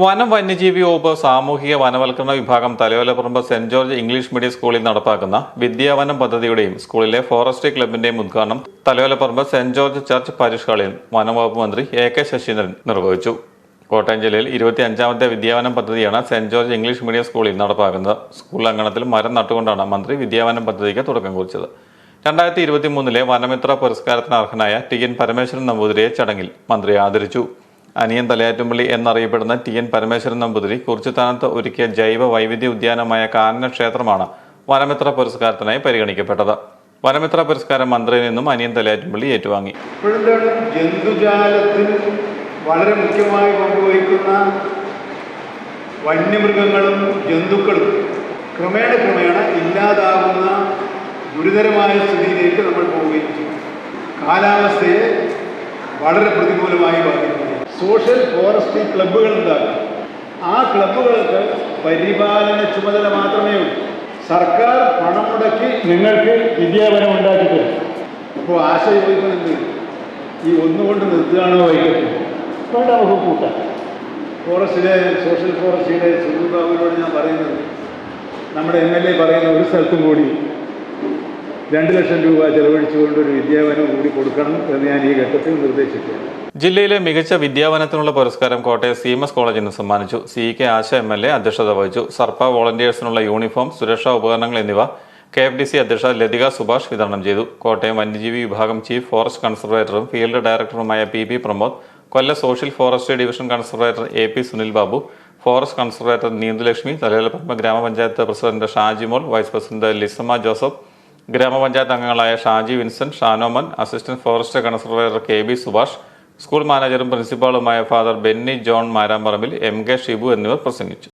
വനം വന്യജീവി വകുപ്പ് സാമൂഹിക വനവൽക്കരണ വിഭാഗം Thalayolaparambu saint George English medium സ്കൂളിൽ നടപ്പാക്കുന്ന വിദ്യാവനം പദ്ധതിയുടെയും സ്കൂളിലെ ഫോറസ്റ്റ് ക്ലബിന്റെയും ഉദ്ഘാടനം Thalayolaparambu saint George church parish ഹാളിൽ വനംവകുപ്പ് മന്ത്രി എ കെ ശശീന്ദ്രൻ നിർവഹിച്ചു. കോട്ടയം ജില്ലയിൽ ഇരുപത്തി അഞ്ചാമത്തെ വിദ്യാവനം പദ്ധതിയാണ് സെന്റ് ജോർജ് ഇംഗ്ലീഷ് മീഡിയം സ്കൂളിൽ നടപ്പാക്കുന്നത്. സ്കൂൾ അങ്കണത്തിൽ മരം നട്ടുകൊണ്ടാണ് മന്ത്രി വിദ്യാവനം പദ്ധതിക്ക് തുടക്കം കുറിച്ചത്. രണ്ടായിരത്തി ഇരുപത്തി മൂന്നിലെ വനമിത്ര പുരസ്കാരത്തിന് അർഹനായ ടി എൻ പരമേശ്വരൻ നമ്പൂതിരിയെ ചടങ്ങിൽ മന്ത്രി ആദരിച്ചു. അനിയൻ തലയാറ്റുംപള്ളി എന്നറിയപ്പെടുന്ന ടി എൻ പരമേശ്വരൻ നമ്പൂതിരി കുറിച്ചുത്താനത്ത് ഒരുക്കിയ ജൈവ വൈവിധ്യ ഉദ്യാനമായ കാനന ക്ഷേത്രമാണ് വനമിത്ര പുരസ്കാരത്തിനായി പരിഗണിക്കപ്പെട്ടത്. വനമിത്ര പുരസ്കാരം മന്ത്രിയിൽ നിന്നും അനിയൻ തലയാറ്റുംപള്ളി ഏറ്റുവാങ്ങി. ജന്തുജാലത്തിൽ വളരെ മുഖ്യമായി പങ്കുവഹിക്കുന്ന വന്യമൃഗങ്ങളും ജന്തുക്കളും ക്രമേണ ക്രമേണ ഇല്ലാതാകുന്ന ഗുരുതരമായ സ്ഥിതിയിലേക്ക് നമ്മൾ പോവുകയും ചെയ്യും കാലാവസ്ഥയെ വളരെ പ്രതികൂലമായി ബാധിക്കുന്നു. സോഷ്യൽ ഫോറസ്ട്രി ക്ലബ്ബുകൾ ഉണ്ടാകും ആ ക്ലബ്ബുകൾക്ക് പരിപാലന ചുമതല മാത്രമേ ഉള്ളൂ. സർക്കാർ പണം മുടക്കി നിങ്ങൾക്ക് വിദ്യാപനം ഉണ്ടാക്കി തരും. അപ്പോൾ ആശ ചോദിക്കുന്നത് ഈ ഒന്നുകൊണ്ട് നിർത്തുകയാണോ വൈകിട്ട്? വേണ്ട നമുക്ക് കൂട്ടാം. ഫോറസ്റ്റിലെ സോഷ്യൽ ഫോറസ്റ്റിലെ സുഹൃത്തുബാബുവിനോട് ഞാൻ പറയുന്നത് നമ്മുടെ എം എൽ എ പറയുന്ന ഒരു സ്ഥലത്തും കൂടി രണ്ട് ലക്ഷം രൂപ ചെലവഴിച്ചുകൊണ്ട് ഒരു വിദ്യാഭനം കൂടി കൊടുക്കണം എന്ന് ഞാൻ ഈ ഘട്ടത്തിൽ നിർദ്ദേശിക്കുകയാണ്. ജില്ലയിലെ മികച്ച വിദ്യാവനത്തിനുള്ള പുരസ്കാരം കോട്ടയം സി എം സീമസ് കോളേജിന് സമ്മാനിച്ചു. C K Asha M L A അധ്യക്ഷത വഹിച്ചു. സർപ്പ വോളണ്ടിയേഴ്സിനുള്ള യൂണിഫോം സുരക്ഷാ ഉപകരണങ്ങൾ എന്നിവ കെ എഫ് ഡി സി അധ്യക്ഷ ലതിക സുഭാഷ് വിതരണം ചെയ്തു. കോട്ടയം വന്യജീവി വിഭാഗം ചീഫ് ഫോറസ്റ്റ് കൺസർവേറ്ററും ഫീൽഡ് ഡയറക്ടറുമായ പി പി പ്രമോദ് കൊല്ല social forest division conservator A P Sunil Babu forest conservator നീന്തുലക്ഷ്മി Thalayolaparambu ഗ്രാമപഞ്ചായത്ത് president Shajimol vice president Lisamma Joseph ഗ്രാമപഞ്ചായത്ത് അംഗങ്ങളായ Shaji Vincent Shanoman assistant forest conservator K B Subhash school മാനേജറും പ്രിൻസിപ്പാളുമായ father Benny John Marampparambil M K Shibu എന്നിവർ പ്രസംഗിച്ചു.